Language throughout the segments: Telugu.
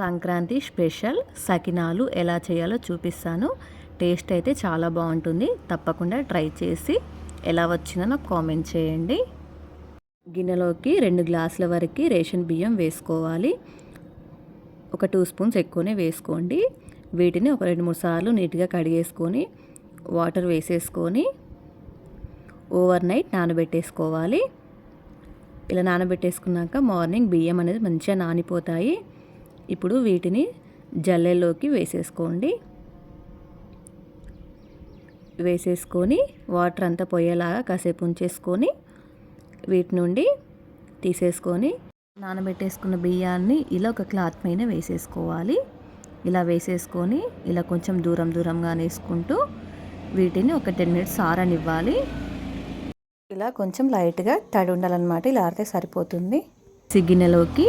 సంక్రాంతి స్పెషల్ సకినాలు ఎలా చేయాలో చూపిస్తాను. టేస్ట్ అయితే చాలా బాగుంటుంది. తప్పకుండా ట్రై చేసి ఎలా వచ్చిందో నాకు కామెంట్ చేయండి. గిన్నెలోకి రెండు గ్లాసుల వరకు రేషన్ బియ్యం వేసుకోవాలి. ఒక టూ స్పూన్స్ ఎక్కువనే వేసుకోండి. వీటిని ఒక రెండు మూడు సార్లు నీట్గా కడిగేసుకొని వాటర్ వేసేసుకొని ఓవర్ నైట్ నానబెట్టేసుకోవాలి. ఇలా నానబెట్టేసుకున్నాక మార్నింగ్ బియ్యం అనేది మంచిగా నానిపోతాయి. ఇప్పుడు వీటిని జల్లెల్లోకి వేసేసుకోండి. వేసేసుకొని వాటర్ అంతా పోయేలాగా కాసేపు ఉంచేసుకొని వీటి నుండి తీసేసుకొని నానబెట్టేసుకున్న బియ్యాన్ని ఇలా ఒక క్లాత్ పైన వేసేసుకోవాలి. ఇలా వేసేసుకొని ఇలా కొంచెం దూరం దూరంగా వేసుకుంటూ వీటిని ఒక టెన్ మినిట్స్ ఆరనివ్వాలి. ఇలా కొంచెం లైట్గా తడి ఉండాలన్నమాట. ఇలా ఆరితే సరిపోతుంది. సిగ్గినెలోకి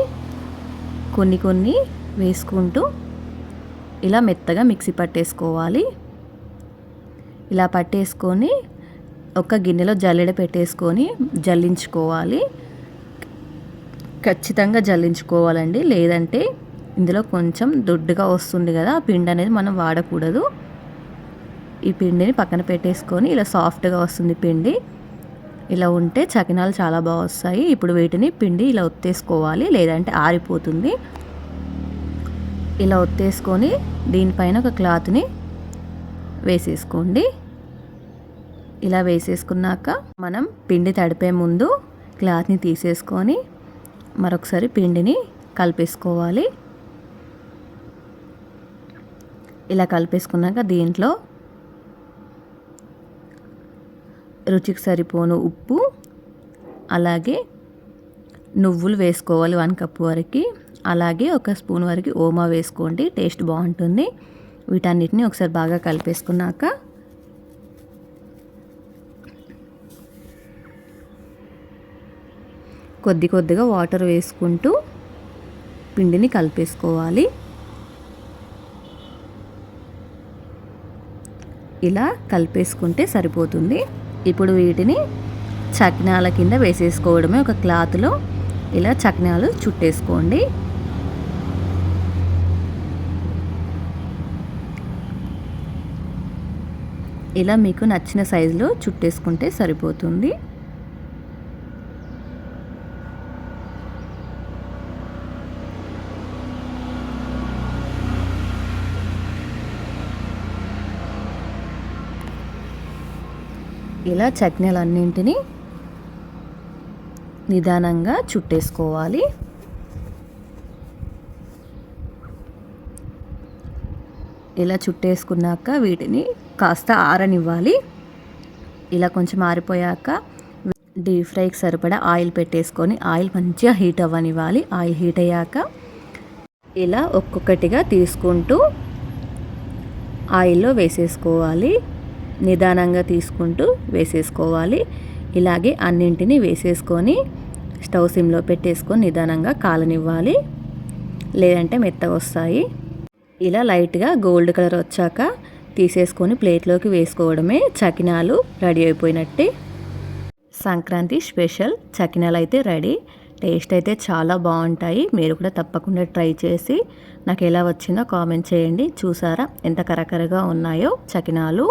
కొన్ని కొన్ని వేసుకుంటూ ఇలా మెత్తగా మిక్సీ పట్టేసుకోవాలి. ఇలా పట్టేసుకొని ఒక గిన్నెలో జల్లెడ పెట్టేసుకొని జల్లించుకోవాలి. ఖచ్చితంగా జల్లించుకోవాలండి. లేదంటే ఇందులో కొంచెం దొడ్డుగా వస్తుంది కదా ఆ పిండి అనేది మనం వాడకూడదు. ఈ పిండిని పక్కన పెట్టేసుకొని ఇలా సాఫ్ట్గా వస్తుంది పిండి. ఇలా ఉంటే చకినాలు చాలా బాగా వస్తాయి. ఇప్పుడు వీటిని పిండి ఇలా ఒత్తేసుకోవాలి. లేదంటే ఆరిపోతుంది. ఇలా ఒత్తేసుకొని దీనిపైన ఒక క్లాత్ని వేసేసుకోండి. ఇలా వేసేసుకున్నాక మనం పిండి తడిపే ముందు క్లాత్ని తీసేసుకొని మరొకసారి పిండిని కలిపేసుకోవాలి. ఇలా కలిపేసుకున్నాక దీంట్లో రుచికి సరిపోను ఉప్పు అలాగే నువ్వులు వేసుకోవాలి వన్ కప్ వరకు. అలాగే ఒక స్పూన్ వరకు ఓమా వేసుకోండి టేస్ట్ బాగుంటుంది. వీటన్నిటిని ఒకసారి బాగా కలిపేసుకున్నాక కొద్ది కొద్దిగా వాటర్ వేసుకుంటూ పిండిని కలిపేసుకోవాలి. ఇలా కలిపేసుకుంటే సరిపోతుంది. ఇప్పుడు వీటిని చక్నాల కింద వేసేసుకోవడమే. ఒక క్లాత్లో ఇలా చక్నాలు చుట్టేసుకోండి. ఇలా మీకు నచ్చిన సైజులో చుట్టేసుకుంటే సరిపోతుంది. ఇలా చట్నీలన్నింటినీ నిదానంగా చుట్టేసుకోవాలి. ఇలా చుట్టేసుకున్నాక వీటిని కాస్త ఆరనివ్వాలి. ఇలా కొంచెం ఆరిపోయాక డీప్ ఫ్రైకి సరిపడా ఆయిల్ పెట్టేసుకొని ఆయిల్ మంచిగా హీట్ అవ్వనివ్వాలి. ఆయిల్ హీట్ అయ్యాక ఇలా ఒక్కొక్కటిగా తీసుకుంటూ ఆయిల్లో వేసేసుకోవాలి. నిదానంగా తీసుకుంటూ వేసేసుకోవాలి. ఇలాగే అన్నింటినీ వేసేసుకొని స్టవ్ సిమ్లో పెట్టేసుకొని నిదానంగా కాలనివ్వాలి. లేదంటే మెత్తగా వస్తాయి. ఇలా లైట్గా గోల్డ్ కలర్ వచ్చాక తీసేసుకొని ప్లేట్లోకి వేసుకోవడమే చకినాలు రెడీ అయిపోయినట్టే. సంక్రాంతి స్పెషల్ చకినాలు అయితే రెడీ. టేస్ట్ అయితే చాలా బాగుంటాయి. మీరు కూడా తప్పకుండా ట్రై చేసి నాకు ఎలా వచ్చిందో కామెంట్ చేయండి. చూసారా ఎంత కరకరగా ఉన్నాయో చకినాలు.